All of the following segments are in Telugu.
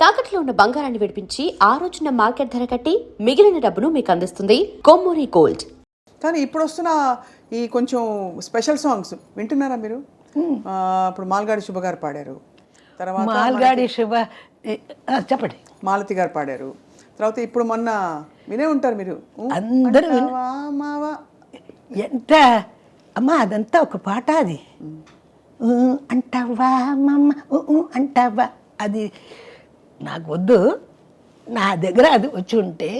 తాకట్లో ఉన్న బంగారాన్ని విడిపించి ఆ రోజున మార్కెట్ ధర కట్టి మిగిలిన డబ్బును మీకు అందిస్తుంది కొమ్మూరి గోల్డ్. కానీ ఇప్పుడు వస్తున్న ఈ కొంచెం స్పెషల్ సాంగ్స్ వింటున్నారా మీరు? ఆ, ఇప్పుడు మాల్గాడి శుభ గారు పాడారు. తర్వాత మాల్గాడి శుభ ఆ, చెప్పండి. మాలతి గారు పాడారు. తర్వాత ఇప్పుడు మొన్న వినే ఉంటారు మీరు. ఊ, అందరూ విన్- అంటావా మావా. ఎంత అమ్మా అదంతా ఒక పాట అది. ఊ అంటావా మమ్మ ఊ ఊ అంటావా. అది నాకు వద్దు నా దగ్గర అది వచ్చి ఉంటే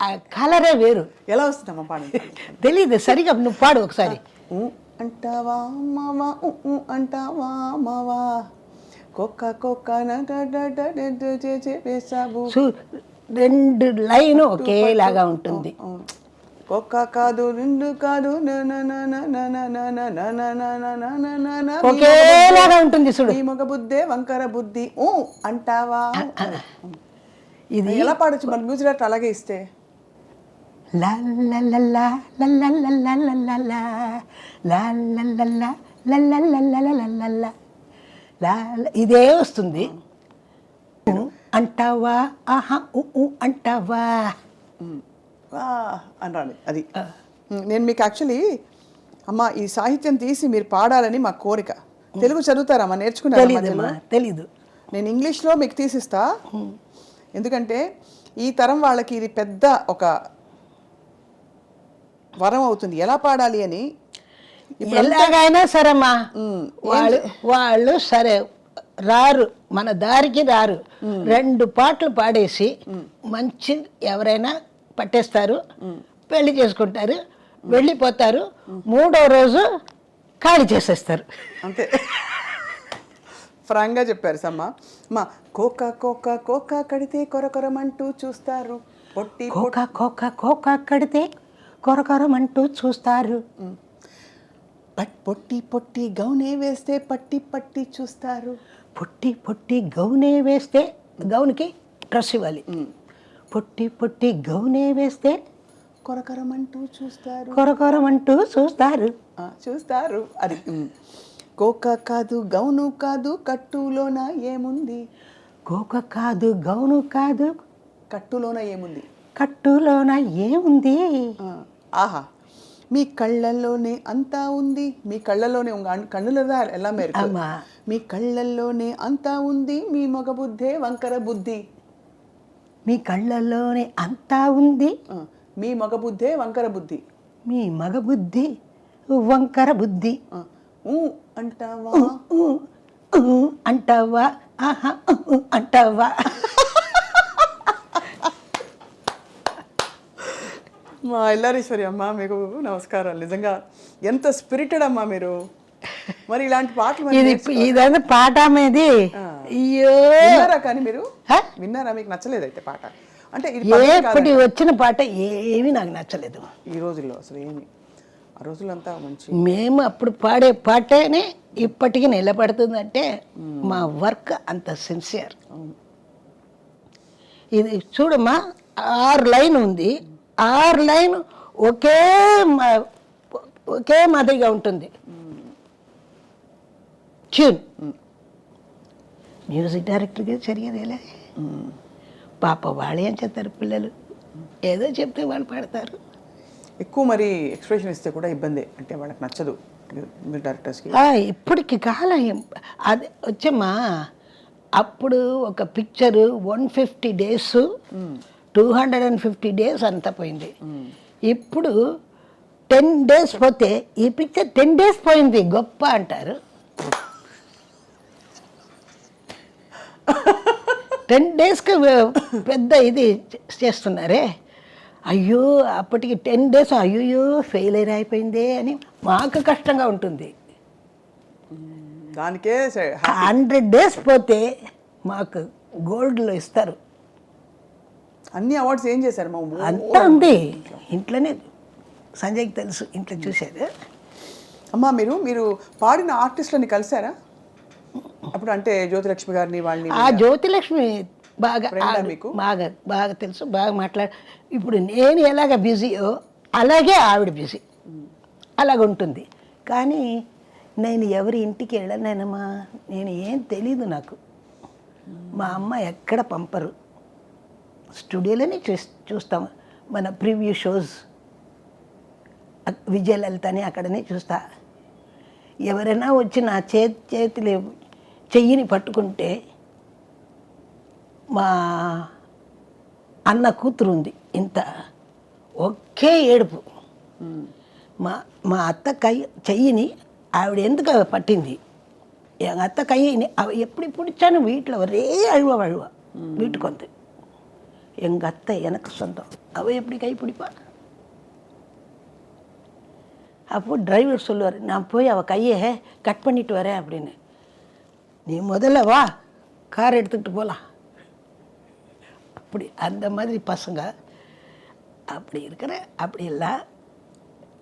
ఆ కలరే వేరు. ఎలా వస్తుందమ్మా పాడండి తెలియదు సరిగా నువ్వు పాడు ఒకసారి. అంటావా మావా అంటావా మావా? కుక్క కుక్క రెండు లైన్ ఒకేలాగా ఉంటుంది. కుక్క కాదు నిండు కాదు ఉంటుంది చూడు ఈ మొగ బుద్ధే వంకర బుద్ధి ఊ అంటావా ఇది ఎలా పాడొచ్చు మన మ్యూజిక్ అలాగే ఇస్తే ఇదే వస్తుంది అంటావా ఆహా అంటావా అనాలి అది. నేను మీకు యాక్చువల్లీ అమ్మ ఈ సాహిత్యం తీసి మీరు పాడాలని మా కోరిక. తెలుగు చదువుతారమ్మా నేర్చుకున్నారా తెలీదు నేను ఇంగ్లీష్లో మీకు తీసిస్తా. ఎందుకంటే ఈ తరం వాళ్ళకి ఇది పెద్ద ఒక వరం అవుతుంది. ఎలా పాడాలి అని ఎలాగైనా సరేమ్మా వాళ్ళు వాళ్ళు సరే రారు మన దారికి రారు. రెండు పాటలు పాడేసి మంచి ఎవరైనా పట్టేస్తారు పెళ్ళి చేసుకుంటారు వెళ్ళిపోతారు మూడో రోజు ఖాళీ చేసేస్తారు. అంతే. ఫ్రాంక్గా చెప్పారు సమ్మ. అమ్మ కోక కోక కోక కడితే కొరకొరమంటూ చూస్తారు. పొట్టి కోక కోక కోక కడితే కొరకొరమంటూ చూస్తారు. పట్ పొట్టి పొట్టి గౌనే వేస్తే పట్టి పట్టి చూస్తారు. పొట్టి పొట్టి గౌనే వేస్తే గౌన్కి డ్రెస్ ఇవ్వాలి. పొట్టి పొట్టి గౌనే వేస్తే కొరకొరమంటూ చూస్తారు. కొరకొరమంటూ చూస్తారు. చూస్తారు. అది. కోక కాదు గౌను కాదు కట్టులోన ఏముంది? కోక కాదు గౌను కాదు కట్టులోన ఏముంది? కట్టులోన ఏముంది? ఆహా. మీ కళ్ళల్లోనే అంతా ఉంది. మీ కళ్ళల్లోనే ఉంగ కన్నులదా ఎలా మేరకు? మీ కళ్ళల్లోనే అంతా ఉంది. మీ మగ బుద్ధే వంకర బుద్ధి. మీ కళ్ళల్లోనే అంతా ఉంది. మీ మగ బుద్ధే వంకర బుద్ధి. మీ మగ బుద్ధి. వంకర బుద్ధి అంటావా? ఆహా అంటావా? మా ఎల్లారీశ్వరి అమ్మ మీకు నమస్కారాలు. నిజంగా ఎంత స్పిరిటెడ్ అమ్మా మీరు. మరి ఇలాంటి పాటలు ఇది ఇదంతా పాట అయ్యో. విన్నారా కానీ మీరు? విన్నారా? మీకు నచ్చలేదు అయితే పాట. అంటే కాదంట. వచ్చిన పాట ఏమీ నాకు నచ్చలేదు. ఈ రోజుల్లో అసలు ఏమి? ఆ రోజులంతా మంచి మేము అప్పుడు పాడే పాటేనే ఇప్పటికీ నిలబడుతుందంటే మా వర్క్ అంత సిన్సియర్. ఇది చూడమ్మా ఆరు లైన్ ఉంది. ఆరు లైన్ ఒకే ఒకే మాదిరిగా ఉంటుంది. ట్యూన్ మ్యూజిక్ డైరెక్టర్గా జరిగేదేలే పాప వాళ్ళు ఏం చేస్తారు పిల్లలు? ఏదో చెప్తే వాళ్ళు పాడతారు. ఎక్కువ మరి ఎక్స్ప్రెషన్ ఇస్తే కూడా ఇబ్బంది. అంటే వాళ్ళకి నచ్చదు మీరు డైరెక్టర్స్కి. ఆ, ఇప్పటికి కాలం. అది వచ్చమ్మా. అప్పుడు ఒక picture one fifty days two hundred and fifty days అంతా పోయింది. ఇప్పుడు టెన్ డేస్ పోతే ఈ పిక్చర్ టెన్ డేస్ పోయింది గొప్ప అంటారు. టెన్ డేస్కి పెద్ద ఇది చేస్తున్నారే? అయ్యో అప్పటికి టెన్ డేస్ అయ్యో ఫెయిలియర్ అయిపోయిందే అని మాకు కష్టంగా ఉంటుంది. దానికే హండ్రెడ్ డేస్ పోతే మాకు గోల్డ్లో ఇస్తారు. అన్ని అవార్డ్స్ ఏం చేశారు మా అంతా ఉంది. ఇంట్లోనే సంజయ్కి తెలుసు ఇంట్లో చూసేది అమ్మా మీరు మీరు పాడిన ఆర్టిస్టులని కలిసారా? అప్పుడు అంటే జ్యోతిలక్ష్మి గారిని వాళ్ళని ఆ జ్యోతిలక్ష్మి బాగా మీకు? బాగా బాగా తెలుసు బాగా మాట్లాడ ఇప్పుడు నేను ఎలాగ బిజీయో అలాగే ఆవిడ బిజీ. అలాగ ఉంటుంది కానీ నేను ఎవరి ఇంటికి వెళ్ళలేనమ్మా నేను ఏం తెలీదు నాకు. మా అమ్మ ఎక్కడ పంపరు. స్టూడియోలోనే చూ చూస్తాం. మన ప్రివ్యూ షోస్. విజయలలితని అక్కడనే చూస్తా. ఎవరైనా వచ్చి నా చేతి చేతులు చెయ్యిని పట్టుకుంటే మా అన్న కూతురు ఉంది ఇంత ఒకే ఏడుపు మా మా అత్త కై చెయ్యిని ఆవిడ ఎందుకు పట్టింది எங்க அத்தை கையை நி- அவ எப்படி பிடிச்சாலும் வீட்டில் ஒரே அழுவ அழுவா வீட்டுக்கு வந்து எங்கள் அத்தை எனக்கு சொந்தம் அவ எப்படி கை பிடிப்பா அப்போ டிரைவர் சொல்லுவார் நான் போய் அவள் கையை கட் பண்ணிட்டு வரேன் அப்படின்னு நீ முதல்ல வா கார் எடுத்துக்கிட்டு போகலாம் அப்படி அந்த மாதிரி பசங்க அப்படி இருக்கிற அப்படியெல்லாம்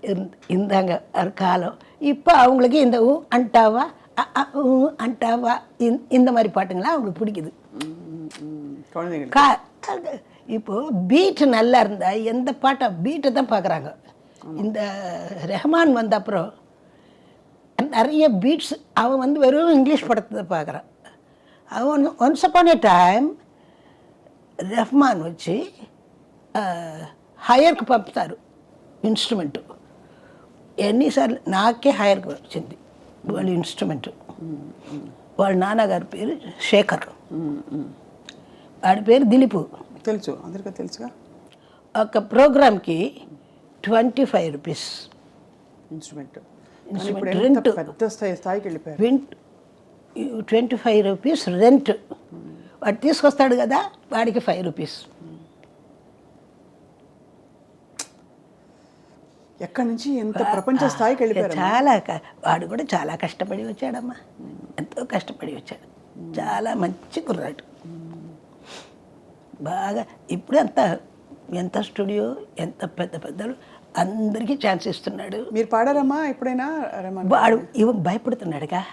இருந்- இருந்தாங்க காலம். இப்போ அவங்களுக்கு இந்த ஊ அண்டாவா அ, அ, ஊ அண்டாவா இந்த- மாதிரி பாட்டுங்களாம் அவங்களுக்கு பிடிக்குது. கா அது இப்போ பீட் நல்லா இருந்தா எந்த பாட்டை பீட்டை தான் பார்க்குறாங்க இந்த ரெஹ்மான் வந்த அப்புறம் நிறைய பீட்ஸ் அவன் வந்து வெறும் இங்கிலீஷ் படத்தை தான் பார்க்குறான் அவன் once upon a time Rahman వచ్చి హైయర్కి పంపుతారు ఇన్స్ట్రుమెంట్ ఎన్నిసార్లు నాకే హైయర్కి వచ్చింది వాళ్ళ ఇన్స్ట్రుమెంట్ వాళ్ళ నాన్నగారి పేరు శేఖర్ వాడి పేరు దిలీపు తెలుసు అందరికీ తెలుసుగా ఒక ప్రోగ్రామ్కి ట్వంటీ ఫైవ్ రూపీస్ ఇన్స్ట్రుమెంట్ ఎంత rent. పెద్ద స్థాయి స్థాయికి వెళ్ళిపోయారు వింట్ ట్వంటీ ఫైవ్ రూపీస్ రెంట్ వాడు తీసుకొస్తాడు కదా వాడికి ఫైవ్ రూపీస్ ఎక్కడి నుంచి ఎంత ప్రపంచ స్థాయికి వెళ్ళిపోయారు చాలా వాడు కూడా చాలా కష్టపడి వచ్చాడమ్మా. ఎంతో కష్టపడి వచ్చాడు. చాలా మంచి కుర్రాడు. బాగా ఇప్పుడు ఎంత ఎంత స్టూడియో ఎంత పెద్ద పెద్దలు అందరికీ ఛాన్స్ ఇస్తున్నాడు. మీరు పాడారమ్మా ఎప్పుడైనా? వాడు ఇవ భయపడుతున్నాడుగా.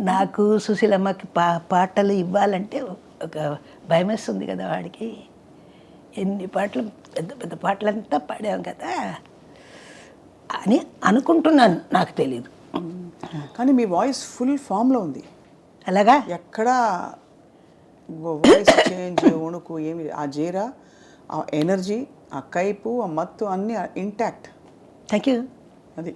నాకు సుశీలమ్మకి పా పాటలు ఇవ్వాలంటే ఒక భయం వేస్తుంది కదా వాడికి. ఎన్ని పాటలు పెద్ద పెద్ద పాటలంతా పాడాం కదా. అని అనుకుంటున్నాను నాకు తెలియదు కానీ మీ వాయిస్ ఫుల్ ఫామ్లో ఉంది. అలాగా? ఎక్కడా వాయిస్ చేంజ్ వణుకు ఏమి ఆ జీరా? ఆ ఎనర్జీ ఆ కైపు ఆ మత్తు అన్నీ ఇంటాక్ట్. థ్యాంక్ యూ అది.